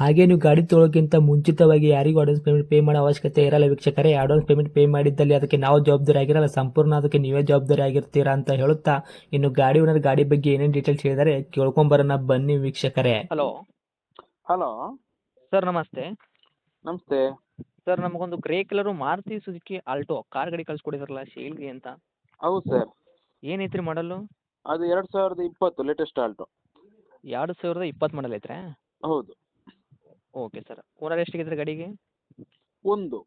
ಹಾಗೆ ನೀವು ಗಾಡಿ ತೊಳೋಕ್ಕಿಂತ ಮುಂಚಿತವಾಗಿ ಯಾರಿಗೂ ಅಡ್ವಾನ್ಸ್ ಪೇಮೆಂಟ್ ಪೇ ಮಾಡೋ ಅವಶ್ಯಕತೆ ಇರಲ್ಲ ವೀಕ್ಷಕರೇ. ಅಡ್ವಾನ್ಸ್ ಪೇಮೆಂಟ್ ಪೇ ಮಾಡಿದ್ದಲ್ಲಿ ಅದಕ್ಕೆ ನಾವು ಜವಾಬ್ದಾರಿ ಆಗಿರಲ್ಲ. ಸಂಪೂರ್ಣ ಅದಕ್ಕೆ ನೀವೇ ಜವಾಬ್ದಾರಿ ಆಗಿರ್ತೀರಾ ಅಂತ ಹೇಳುತ್ತಾ ಇನ್ನು ಗಾಡಿ ಓನರ್ ಗಾಡಿ ಬಗ್ಗೆ ಏನೇನು ಡೀಟೇಲ್ಸ್ ಹೇಳಿದರೆ ಕೇಳ್ಕೊಂಬರೋಣ ಬನ್ನಿ ವೀಕ್ಷಕರೇ. ಹಲೋ ಹಲೋ ಸರ್ ನಮಸ್ತೆ. ನಮಸ್ತೆ. ಸರ್ ನಮಗೊಂದು grey colour Maruti Suzuki Alto car ಗಾಡಿ ಕಳ್ಸಿಕೊಡಿದ್ರಲ್ಲ ಶೈಲ್ಗೆ ಅಂತ. ಹೌದು ಸರ್ ಏನೈತ್ರಿ ಮಾಡಲು ಅದು ಎರಡು ಸಾವಿರದ ಇಪ್ಪತ್ತು ಲೇಟೆಸ್ಟ್ ಆಲ್ಟೋ. ಎರಡು ಸಾವಿರದ ಇಪ್ಪತ್ತು ಮಾಡಲ್ ಐತ್ರಾ? ಹೌದು. ಓಕೆ ಸರ್ ಓನರ್ ಎಷ್ಟಿಗಿದ್ರೆ ಗಾಡಿಗೆ? ಒಂದು.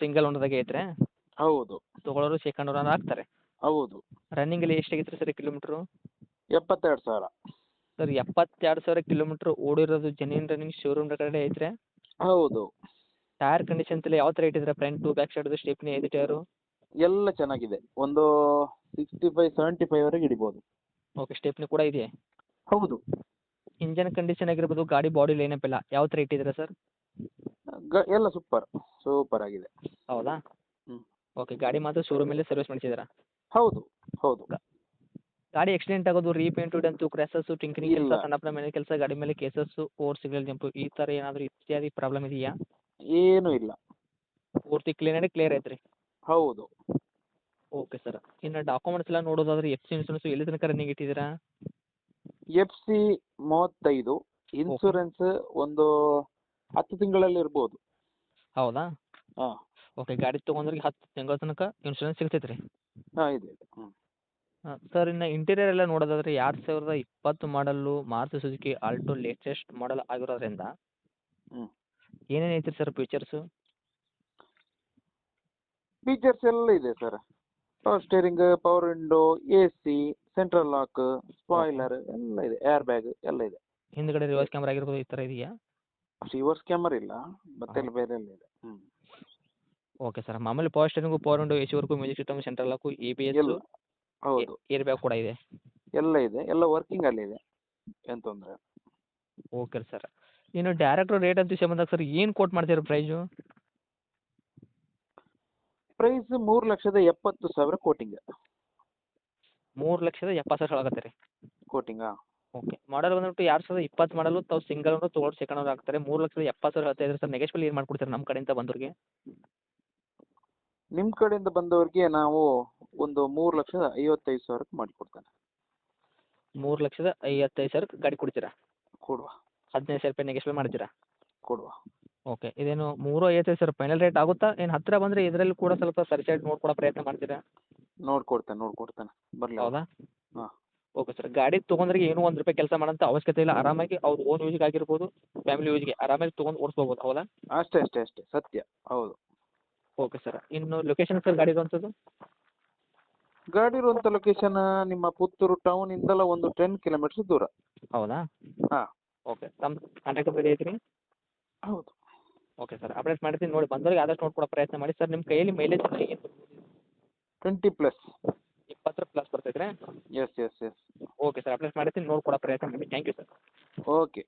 ಸಿಂಗಲ್ ಓನರ್ದಾಗೆ ಐತ್ರಾ ಹೌದು. ತೊಗೊಳೋರು ಸೆಕೆಂಡ್ ಓನರ್ ಆಗ್ತಾರೆ. ಹೌದು. ರನ್ನಿಂಗಲ್ಲಿ ಎಷ್ಟಾಗಿತ್ತು ಸರ್ ಕಿಲೋಮೀಟ್ರು ಎಪ್ಪತ್ತೆರಡು ಸಾವಿರ. ಸರ್ ಎಪ್ಪತ್ತೆರಡು ಸಾವಿರ ಕಿಲೋಮೀಟ್ರ್ ಓಡಿರೋದು ಜೆನ್ಯೂನ್ ರನ್ನಿಂಗ್ ಶೋರೂಮ್ ಕಡೆ ಐತ್ರೆ ಹೌದು. ಟೈರ್ ಕಂಡೀಷನ್ ಎಲ್ಲ ಯಾವ ಥರ ಇಟ್ಟಿದ್ರೆ ಫ್ರಂಟ್ ಟು ಬ್ಯಾಕ್ ಸೈಡ್ದು ಸ್ಟೆಪ್ನಿ ಐದು ಟೈರು ಎಲ್ಲ ಚೆನ್ನಾಗಿದೆ. ಒಂದು ಸಿಕ್ಸ್ಟಿ ಫೈವ್ ಸೆವೆಂಟಿ ಫೈವ್ವರೆಗೆ ಹಿಡಿಬೋದು ಓಕೆ ಸ್ಟೆಪ್ನಿ ಕೂಡ ಇದೆಯಾ? ಹೌದು. ಇಂಜನ್ ಕಂಡೀಷನ್ ಆಗಿರ್ಬೋದು ಗಾಡಿ ಬಾಡಿ ಲೈನಪ್ ಎಲ್ಲ ಯಾವ ತರ ಇಟ್ಟಿದ್ದೀರಾ ಸರ್ ಗ ಎಲ್ಲ ಸೂಪರ್ ಸೂಪರ್ ಆಗಿದೆ. ಹೌದಾ? ಹ್ಮ್. ಓಕೆ ಗಾಡಿ ಮಾತ್ರ ಶೋರೂಮಲ್ಲೇ ಸರ್ವಿಸ್ ಮಾಡಿಸಿದ್ದೀರಾ? ಹೌದು ಹೌದು. ಗಾಡಿ ಆಕ್ಸಿಡೆಂಟ್ ಆಗೋದು ರೀಪೇಂಟು ಡಂತು ಕ್ರ್ಯಾಸಸ್ಸು ಟಿಂಕರಿಂಗ್ ಕೆಲಸ ಇಲ್ಲ. ಸಣ್ಣ ಪುಟ್ಟ ಮನೆ ಕೆಲಸ ಗಾಡಿ ಮೇಲೆ ಕೇಸಸ್ ಓವರ್ ಸಿಗ್ನಲ್ ಜಂಪು ಈ ತರ ಏನಾದರೂ ಇತ್ಯಾದಿ ಪ್ರಾಬ್ಲಮ್ ಇದೆಯಾ? ಏನೂ ಇಲ್ಲ. ಪೂರ್ತಿ ಕ್ಲೀನ್ ಆಗಿ ಕ್ಲಿಯರ್ ಐತ್ರಿ ಹೌದು. ಓಕೆ ಸರ್ ಇನ್ನು ಡಾಕ್ಯುಮೆಂಟ್ಸ್ ಎಲ್ಲ ನೋಡೋದಾದ್ರೆ ಎಫ್ ಸಿ ಇನ್ಸೂರೆನ್ಸ್ ಎಲ್ಲಿ ತನಕ ರನ್ನಿಂಗ್ ಇಟ್ಟಿದ್ದೀರಾ? ಎಫ್ ಸಿ ಮೂವತ್ತೈದು ಇನ್ಸೂರೆನ್ಸ್ ಒಂದು ಹತ್ತು ತಿಂಗಳಲ್ಲಿ ಇರ್ಬೋದು. ಹೌದಾ? ಹಾಂ. ಓಕೆ ಗಾಡಿ ತೊಗೊಂಡ್ರಿಗೆ ಹತ್ತು ತಿಂಗಳ ತನಕ ಇನ್ಶೂರೆನ್ಸ್ ಸಿಗ್ತೈತೆ ರೀ ಹಾಂ ಇದೆ ಇದೆ ಹ್ಞೂ ಸರ್ ಇನ್ನು ಇಂಟೀರಿಯರ್ ಎಲ್ಲ ನೋಡೋದಾದ್ರೆ ಎರಡು ಸಾವಿರದ ಇಪ್ಪತ್ತು ಮಾಡಲ್ಲು Maruti Suzuki Alto latest model ಆಗಿರೋದ್ರಿಂದ ಹ್ಞೂ ಏನೇನು ಐತ್ರಿ ಸರ್ ಫೀಚರ್ಸು ಫೀಚರ್ಸ್ ಎಲ್ಲ ಇದೆ sir power steering power window A C central lock spoiler ಎಲ್ಲ ಇದೆ ಏರ್ ಬ್ಯಾಗ್ ಎಲ್ಲ ಇದೆ. ಹಿಂದ್ಗಡೆ ರಿವರ್ಸ್ ಕ್ಯಾಮ್ರಾ ಆಗಿರ್ಬೋದು ಈ ತರ ಇದೆಯಾ? ರಿವರ್ಸ್ ಕ್ಯಾಮರಾ ಇಲ್ಲ ಮತ್ತೆಲ್ಲ ಬೇರೆ ಎಲ್ಲ ಇದೆ. ಓಕೆ ಸರ್ ಮಾಮೂಲಿ power steering power window A ಸಿವರೆಗೂ music system central lock A B S ಎಲ್ಲ ಹೌದು. ಏರ್ ಬ್ಯಾಗ್ ಕೂಡ ಇದೆ. ಎಲ್ಲ ಇದೆ ಎಲ್ಲ ವರ್ಕಿಂಗ್ ಅಲ್ಲಿ ಇದೆ ಏನ್ ತೊಂದರೆ ಓಕೆ ಸರ್ ಇನ್ನು ಡೈರೆಕ್ಟ್ ರೇಟ್ ಅಂತ ವಿಷಯ ಬಂದಾಗ ಸರ್ ಏನು ಕೋಟ್ ಮಾಡ್ತೀರಾ ಪ್ರೈಸು ಪ್ರೈಸ್ ಮೂರು ಲಕ್ಷದ ಎಪ್ಪತ್ತು ಸಾವಿರ ಕೋಟಿಂಗ್ ಮೂರು ಲಕ್ಷದ ಎಪ್ಪತ್ತು ಸಾವಿರ ಆಗತ್ತೆ ರೀ. ಕೋಟಿಂಗಾ ಓಕೆ. ಮಾಡಲ್ ಬಂದ್ಬಿಟ್ಟು ಎರಡು ಸಾವಿರದ ಇಪ್ಪತ್ತು ಮಾಡಲು ತಾವು ಸಿಂಗಲ್ ಅವರು ತೊಗೊಂಡು ಸೆಕೆಂಡ್ ಅವ್ರು ಆಗ್ತಾರೆ. ಮೂರು ಲಕ್ಷದ ಎಪ್ಪತ್ತು ಸಾವಿರ ಹೇಳ್ತಾ ಇದ್ದಾರೆ ಸರ್ ನೆಗೆಶ್ವಲ್ ಏನು ಮಾಡ್ಕೊಡ್ತಾರೆ ನಮ್ಮ ಕಡೆಯಿಂದ ಬಂದವ್ರಿಗೆ? ನಿಮ್ಮ ಕಡೆಯಿಂದ ಬಂದವ್ರಿಗೆ ನಾವು ಒಂದು ಮೂರು ಲಕ್ಷದ ಐವತ್ತೈದು ಸಾವಿರಕ್ಕೆ ಮಾಡಿಕೊಡ್ತೇನೆ. ಮೂರು ಲಕ್ಷದ ಐವತ್ತೈದು ಸಾವಿರಕ್ಕೆ ಗಾಡಿ ಕೊಡ್ತೀರಾ? ಕೊಡುವ. ಹದಿನೈದು ಸಾವಿರ ರೂಪಾಯಿ ನೆಗೆಶ್ವಲ್ ಮಾಡ್ತೀರಾ? ಕೊಡುವ. ಓಕೆ. ಇದೇನು ಮೂರು ಐವತ್ತೈದು ಸಾವಿರ ಫೈನಲ್ ರೇಟ್ ಆಗುತ್ತಾ? ಏನು ಹತ್ತಿರ ಬಂದರೆ ಇದರಲ್ಲಿ ಕೂಡ ಸ್ವಲ್ಪ ಸರಿ ಸೈಡ್ ನೋಡ್ಕೊಡೋ ಪ್ರಯತ್ನ ಮಾಡ್ತೀರಾ? ನೋಡ್ಕೊಡ್ತೇನೆ ನೋಡ್ಕೊಡ್ತೇನೆ. ಬರಲಿ ಹೌದಾ? ಹಾಂ. ಓಕೆ ಸರ್ ಗಾಡಿ ತೊಗೊಂಡ್ರೆ ಏನೂ ಒಂದು ರೂಪಾಯಿ ಕೆಲಸ ಮಾಡೋಂಥ ಅವಶ್ಯಕತೆ ಇಲ್ಲ. ಆರಾಮಾಗಿ ಅವ್ರ ಓನ್ ಯೂಸ್ಗೆ ಆಗಿರ್ಬೋದು ಫ್ಯಾಮಿಲಿ ಯೂಸ್ಗೆ ಆರಾಮಾಗಿ ತೊಗೊಂಡು ಓಡಿಸ್ಕೋಬೋದು ಹೌದಾ? ಅಷ್ಟೇ ಅಷ್ಟೇ ಅಷ್ಟೇ. ಸತ್ಯ. ಹೌದು. ಓಕೆ ಸರ್ ಇನ್ನು ಲೊಕೇಶನ್ ಸರ್ ಗಾಡಿ ಇರುವಂಥದ್ದು ಗಾಡಿ ಇರುವಂಥ ಲೊಕೇಶನ್ ನಿಮ್ಮ ಪುತ್ತೂರು ಟೌನ್ ಇಂದಲ್ಲ ಒಂದು ಟೆನ್ ಕಿಲೋಮೀಟರ್ ದೂರ. ಹೌದಾ? ಹಾಂ. ಓಕೆ ನಮ್ಮ ಕಾಂಟ್ಯಾಕ್ಟ್ ಬೇರೆ ಐತ್ರಿ ಹೌದು. ಓಕೆ ಸರ್ ಅಪ್ಡೇಟ್ ಮಾಡ್ತೀನಿ ನೋಡಿ ಬಂದವ್ರಿಗೆ ಆದಷ್ಟು ನೋಡ್ಕೊಡೋ ಪ್ರಯತ್ನ ಮಾಡಿ. ಸರ್ ನಿಮ್ಮ ಕೈಯಲ್ಲಿ ಮೈಲೇಜ್ ಏನು? ಟ್ವೆಂಟಿ ಪ್ಲಸ್ ಇಪ್ಪತ್ತರ ಪ್ಲಸ್ ಬರ್ತೈತೆ ರೀ yes yes yes okay sir update ನೋಡಿ ಕೊಡೋ ಪ್ರಯತ್ನ ಮಾಡಿ. Thank you sir okay